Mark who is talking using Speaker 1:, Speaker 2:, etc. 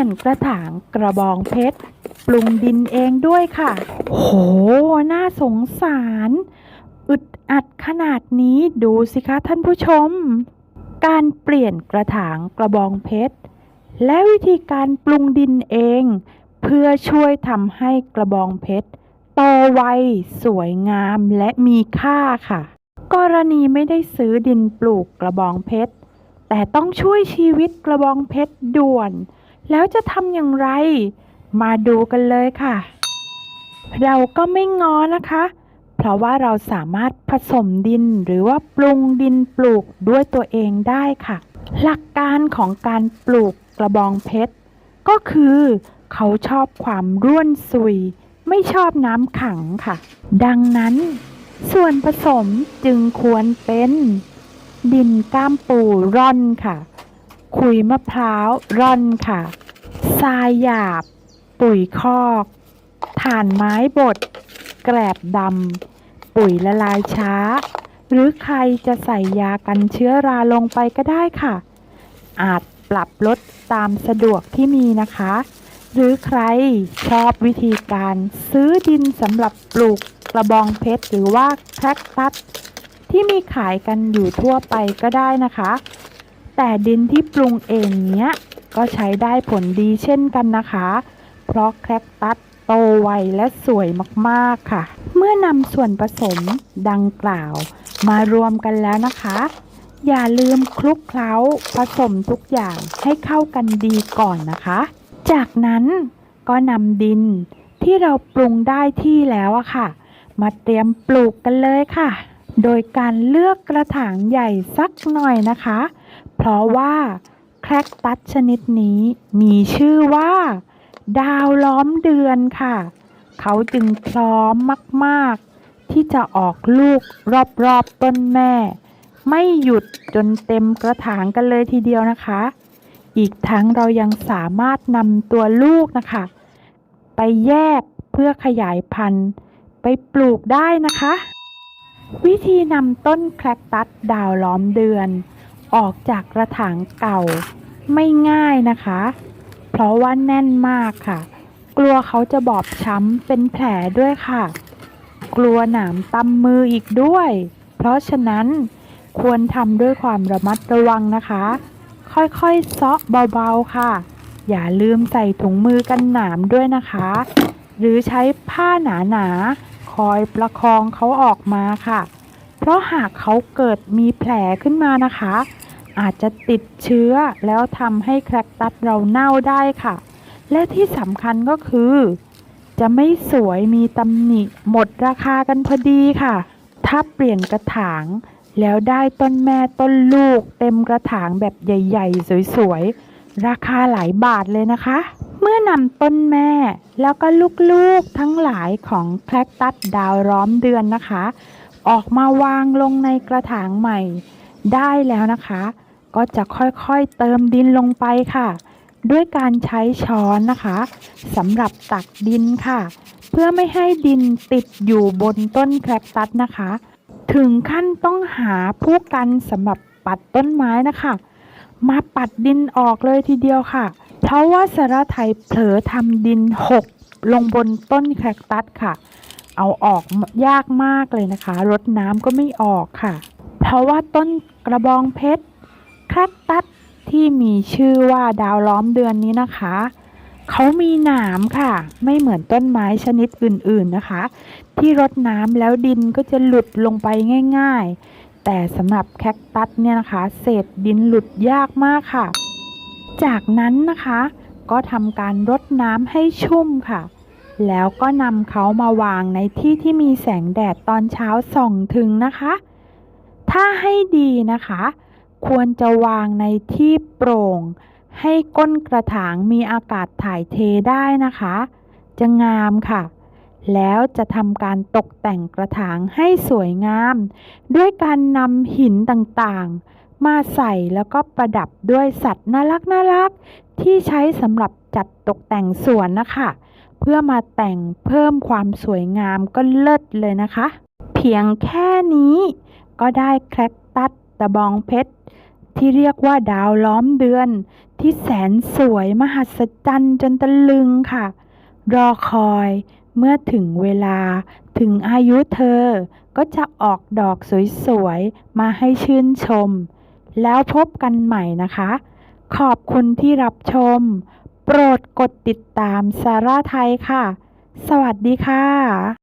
Speaker 1: ียนกระถางกระบองเพชร ปรุงดินเองด้วยค่ะ โห น่าสงสาร อึดอัดขนาดนี้ดูสิคะท่านผู้ชม การเปลี่ยนกระถางกระบองเพชร และวิธีการปรุงดินเอง เพื่อช่วยทำให้กระบองเพชรโตไว สวยงามและมีค่าค่ะ กรณีไม่ได้ซื้อดินปลูกกระบองเพชรแต่ต้องช่วยชีวิตกระบองเพชรด่วน แล้วจะทำอย่างไร มาดูกันเลยค่ะ เราก็ไม่งอนะคะ เพราะว่าเราสามารถผสมดินหรือว่าปรุงดินปลูกด้วยตัวเองได้ค่ะ หลักการของการปลูกกระบองเพชร ก็คือเขาชอบความร่วนซุย ไม่ชอบน้ำขังค่ะ ดังนั้น ส่วนผสมจึงควรเป็น ดินก้ามปูร่อนค่ะ ขุยมะพร้าวร่อนค่ะ ทรายหยาบ ปุ๋ยคอกถ่านไม้บด แกลบดำ ปุ๋ยละลายช้า หรือใครจะใส่ยากันเชื้อราลงไปก็ได้ค่ะ อาจปรับลดตามสะดวกที่มีนะคะ หรือใครชอบวิธีการซื้อดินสำหรับปลูกกระบองเพชรหรือว่าแคคตัสที่มีขายกันอยู่ทั่วไปก็ได้นะคะ แต่ดินที่ปรุงเองเนี้ย ก็ใช้ได้ผลดีเช่นกันนะคะ เพราะแคคตัสโตไวและสวยมากๆค่ะ เมื่อนำส่วนผสมดังกล่าว มารวมกันแล้วนะคะ อย่าลืมคลุกเคล้าผสมทุกอย่างให้เข้ากันดีก่อนนะคะ จากนั้นก็นำดินที่เราปรุงได้ที่แล้วอะค่ะ มาเตรียมปลูกกันเลยค่ะ โดยการเลือกกระถางใหญ่สักหน่อยนะคะ เพราะว่าแคคตัสชนิดนี้มีชื่อว่า ดาวล้อมเดือนค่ะ เขาจึงพร้อมมากๆ ที่จะออกลูกรอบๆต้นแม่ ไม่หยุดจนเต็มกระถางกันเลยทีเดียวนะคะ อีกทั้งเรายังสามารถนำตัวลูกนะคะ ไปแยกเพื่อขยายพันธุ์ไปปลูกได้นะคะ วิธีนำต้นแคคตัสดาวล้อมเดือน ออกจากกระถางเก่าไม่ง่ายนะคะ เพราะว่าแน่นมากค่ะ กลัวเขาจะบอบช้ำเป็นแผลด้วยค่ะ กลัวหนามตำมืออีกด้วย เพราะฉะนั้นควรทำด้วยความระมัดระวังนะคะ ค่อยๆ เซาะเบาๆค่ะ อย่าลืมใส่ถุงมือกันหนามด้วยนะคะ หรือใช้ผ้าหนาๆ คอยประคองเขาออกมาค่ะ เพราะหากเขาเกิดมีแผลขึ้นมานะคะ อาจจะติดเชื้อแล้วทำให้แคคตัสเราเน่าได้ค่ะ และที่สำคัญก็คือ จะไม่สวยมีตำหนิหมดราคากันพอดีค่ะ ถ้าเปลี่ยนกระถางแล้วได้ต้นแม่ต้นลูกเต็มกระถางแบบใหญ่ ๆ สวยๆ ราคาหลายบาทเลยนะคะ เมื่อนำต้นแม่แล้วก็ลูกๆทั้งหลายของแคคตัสดาวร้อมเดือนนะคะ ออกมาวางลงในกระถางใหม่ได้แล้วนะคะ ก็จะค่อยๆเติมดินลงไปค่ะ ด้วยการใช้ช้อนนะคะสำหรับตักดินค่ะ เพื่อไม่ให้ดินติดอยู่บนต้นแคคตัสนะคะ ถึงขั้นต้องหาผู้กันสำหรับปัดต้นไม้นะคะ มาปัดดินออกเลยทีเดียวค่ะ เพราะว่าสารไทยเผลอทำดินหกลงบนต้นแคคตัสค่ะ เอาออกยากมากเลยนะคะ รดน้ำก็ไม่ออกค่ะ เพราะว่าต้นกระบองเพชร คคตัสที่มีชื่อว่าดาวล้อมเดือนนี้นะคะ เขามีหนามค่ะ ไม่เหมือนต้นไม้ชนิดอื่นๆนะคะ ที่รดน้ำแล้วดินก็จะหลุดลงไปง่ายๆ แต่สำหรับแคคตัสเนี่ยนะคะ เศษดินหลุดยากมากค่ะ จากนั้นนะคะ ก็ทำการรดน้ำให้ชุ่มค่ะ แล้วก็นำเขามาวางในที่ที่มีแสงแดดตอนเช้าส่องถึงนะคะ ถ้าให้ดีนะคะ ควรจะวางในที่โปร่ง ให้ก้นกระถางมีอากาศถ่ายเทได้นะคะ จะงามค่ะ แล้วจะทำการตกแต่งกระถางให้สวยงาม ด้วยการนำหินต่างๆ มาใส่แล้วก็ประดับด้วยสัตว์น่ารักน่ารักๆที่ใช้สำหรับจัดตกแต่งสวนนะคะ เพื่อมาแต่งเพิ่มความสวยงามก็เลิศเลยนะคะ เพียงแค่นี้ก็ได้แคคตัส ตะบองเพชรที่เรียกว่าดาวล้อมเดือน ที่แสนสวยมหัศจรรย์จนตะลึงค่ะ รอคอยเมื่อถึงเวลาถึงอายุเธอก็จะออกดอกสวยๆ มาให้ชื่นชม แล้วพบกันใหม่นะคะ ขอบคุณที่รับชม โปรดกดติดตามซาร่าไทยค่ะ สวัสดีค่ะ